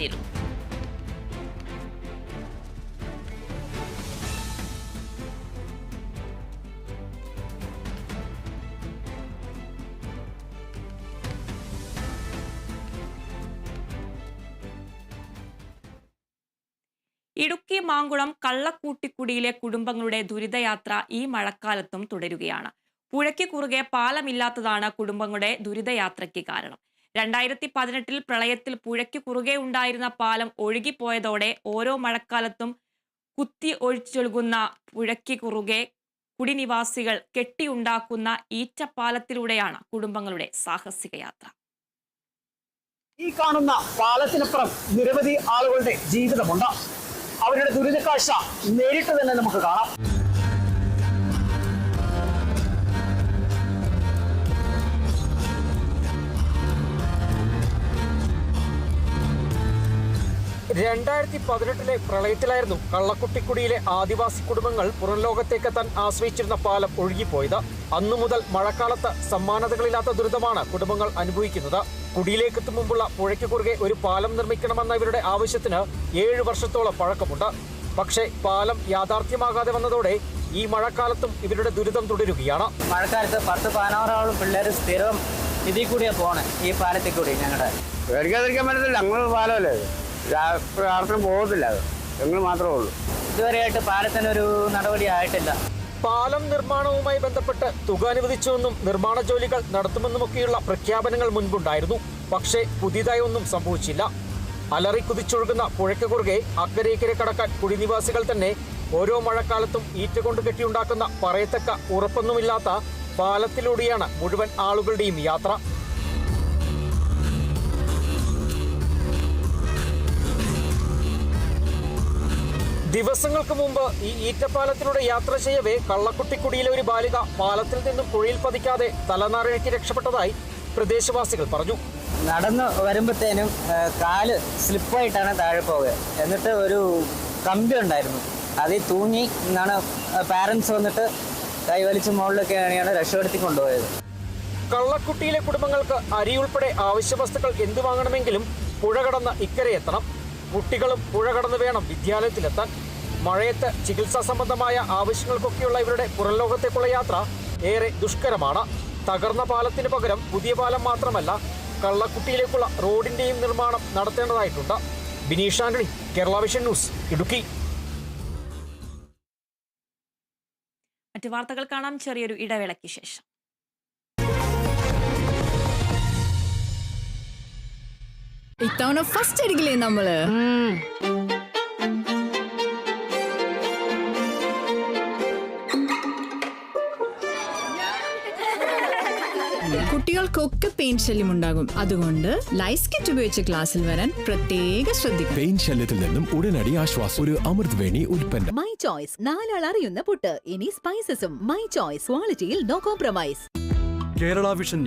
നേരിടുന്നു ഇടുക്കി മാങ്കുളം കള്ളക്കൂട്ടിക്കുടിയിലെ കുടുംബങ്ങളുടെ ദുരിതയാത്ര ഈ മഴക്കാലത്തും തുടരുകയാണ്. പുഴയ്ക്ക് കുറുകെ പാലമില്ലാത്തതാണ് കുടുംബങ്ങളുടെ ദുരിതയാത്രയ്ക്ക് കാരണം. രണ്ടായിരത്തി പതിനെട്ടിൽ പ്രളയത്തിൽ പുഴയ്ക്ക് കുറുകെ ഉണ്ടായിരുന്ന പാലം ഒഴുകിപ്പോയതോടെ ഓരോ മഴക്കാലത്തും കുത്തി ഒഴിച്ചൊഴുകുന്ന പുഴയ്ക്ക് കുറുകെ കുടിനിവാസികൾ കെട്ടിയുണ്ടാക്കുന്ന ഈറ്റപ്പാലത്തിലൂടെയാണ് കുടുംബങ്ങളുടെ സാഹസിക യാത്ര ഈ കാണുന്ന പാലത്തിനപ്പുറം നിരവധി ആളുകളുടെ ജീവിതമുണ്ട്. അവരുടെ ദുരിതക്കാഴ്ച നേരിട്ട് തന്നെ നമുക്ക് കാണാം. രണ്ടായിരത്തി പതിനെട്ടിലെ പ്രളയത്തിലായിരുന്നു കള്ളക്കുട്ടിക്കുടിയിലെ ആദിവാസി കുടുംബങ്ങൾ പുറം ലോകത്തേക്കെത്താൻ ആശ്രയിച്ചിരുന്ന പാലം ഒഴുകിപ്പോയത്. അന്നു മുതൽ മഴക്കാലത്ത് സമ്മാനതകളില്ലാത്ത ദുരിതമാണ് കുടുംബങ്ങൾ അനുഭവിക്കുന്നത്. കുടിയിലേക്കെത്തും മുമ്പുള്ള പുഴയ്ക്ക് കുറുകെ ഒരു പാലം നിർമ്മിക്കണമെന്ന ഇവരുടെ ആവശ്യത്തിന് ഏഴു വർഷത്തോളം പഴക്കമുണ്ട്. പക്ഷേ പാലം യാഥാർത്ഥ്യമാകാതെ വന്നതോടെ ഈ മഴക്കാലത്തും ഇവരുടെ ദുരിതം തുടരുകയാണ്. മഴക്കാലത്ത് പത്ത് പതിനാറോളം പിള്ളേർ സ്ഥിരം ഇതിൽ കൂടിയാണ് പോണേ ഈ പാലത്തിൽ കൂടി ഞങ്ങളുടെ പേടിക്കാതിരിക്കാൻ പറ്റത്തില്ല ഞങ്ങൾ പാലമല്ലേ ആർക്കും പോകത്തില്ല അത്. ഞങ്ങൾ മാത്രമേ ഉള്ളൂ. ഇതുവരെയായിട്ട് പാലത്തിനൊരു നടപടി ആയിട്ടില്ല. പാലം നിർമ്മാണവുമായി ബന്ധപ്പെട്ട് തുക അനുവദിച്ചുവെന്നും നിർമ്മാണ ജോലികൾ നടത്തുമെന്നുമൊക്കെയുള്ള പ്രഖ്യാപനങ്ങൾ മുൻപുണ്ടായിരുന്നു. പക്ഷേ പുതിയതായി ഒന്നും സംഭവിച്ചില്ല. അലറി കുതിച്ചൊഴുകുന്ന പുഴയ്ക്ക് കുറുകെ അക്കരയിക്കരെ കടക്കാൻ കുടിനിവാസികൾ തന്നെ ഓരോ മഴക്കാലത്തും ഈറ്റ കൊണ്ട് കെട്ടിയുണ്ടാക്കുന്ന പറയത്തക്ക ഉറപ്പൊന്നുമില്ലാത്ത പാലത്തിലൂടെയാണ് മുഴുവൻ ആളുകളുടെയും യാത്ര. ദിവസങ്ങൾക്ക് മുമ്പ് ഈ ഈറ്റപ്പാലത്തിലൂടെ യാത്ര ചെയ്യവേ കള്ളക്കുട്ടിക്കുടിയിലെ ഒരു ബാലിക പാലത്തിൽ നിന്നും പുഴയിൽ പതിക്കാതെ തലനാറിഴക്കി രക്ഷപ്പെട്ടതായി പ്രദേശവാസികൾ പറഞ്ഞു. നടന്ന് വരുമ്പോഴത്തേനും കാൽ സ്ലിപ്പായിട്ടാണ് താഴെ പോകുക എന്നിട്ട് ഒരു കമ്പി ഉണ്ടായിരുന്നു. അതിൽ തൂങ്ങി എന്നാണ് പാരൻസ് വന്നിട്ട് കൈവലിച്ച് മുകളിലൊക്കെ മുകളിലൊക്കെയാണ് രക്ഷപ്പെടുത്തി കൊണ്ടുപോയത്. കള്ളക്കുട്ടിയിലെ കുടുംബങ്ങൾക്ക് അരി ഉൾപ്പെടെ ആവശ്യ വസ്തുക്കൾ എന്തു വാങ്ങണമെങ്കിലും പുഴ കടന്ന് ഇക്കരെ എത്തണം. കുട്ടികളും പുഴ കടന്നു വേണം വിദ്യാലയത്തിലെത്താൻ. മഴയത്ത് ചികിത്സാ സംബന്ധമായ ആവശ്യങ്ങൾക്കൊക്കെയുള്ള ഇവരുടെ പുറംലോകത്തേക്കുള്ള യാത്ര ഏറെ ദുഷ്കരമാണ്. തകർന്ന പാലത്തിന് പകരം പുതിയ പാലം മാത്രമല്ല കള്ളക്കുട്ടിയിലേക്കുള്ള റോഡിന്റെയും നിർമ്മാണം നടത്തേണ്ടതായിട്ടുണ്ട്. Bineesh Antony Kerala vision news Idukki. മറ്റു വാർത്തകൾ കാണാം. ചെറിയൊരു ഇടവേളയ്ക്ക് ശേഷം. ഇത്തവണ ഫസ്റ്റ് അടിക്കില്ലേ നമ്മൾ? കുട്ടികൾക്കൊക്കെ പെയിൻ ശല്യം ഉണ്ടാകും. അതുകൊണ്ട് ലൈസ് കിറ്റ് ഉപയോഗിച്ച് ക്ലാസ്സിൽ വരാൻ പ്രത്യേക ശ്രദ്ധിക്കണം. പെയിൻ ശല്യത്തിൽ നിന്നും ഉടനടി ആശ്വാസം. ഒരു അമൃത് വേണി ഉൽപ്പന്നം. മൈ ചോയ്സ് നാലാൾ അറിയുന്ന പുട്ട്. ഇനി സ്പൈസസും മൈ ചോയ്സ് ക്വാളിറ്റിയിൽ നോ കോംപ്രമൈസ് കേരള വിഷൻ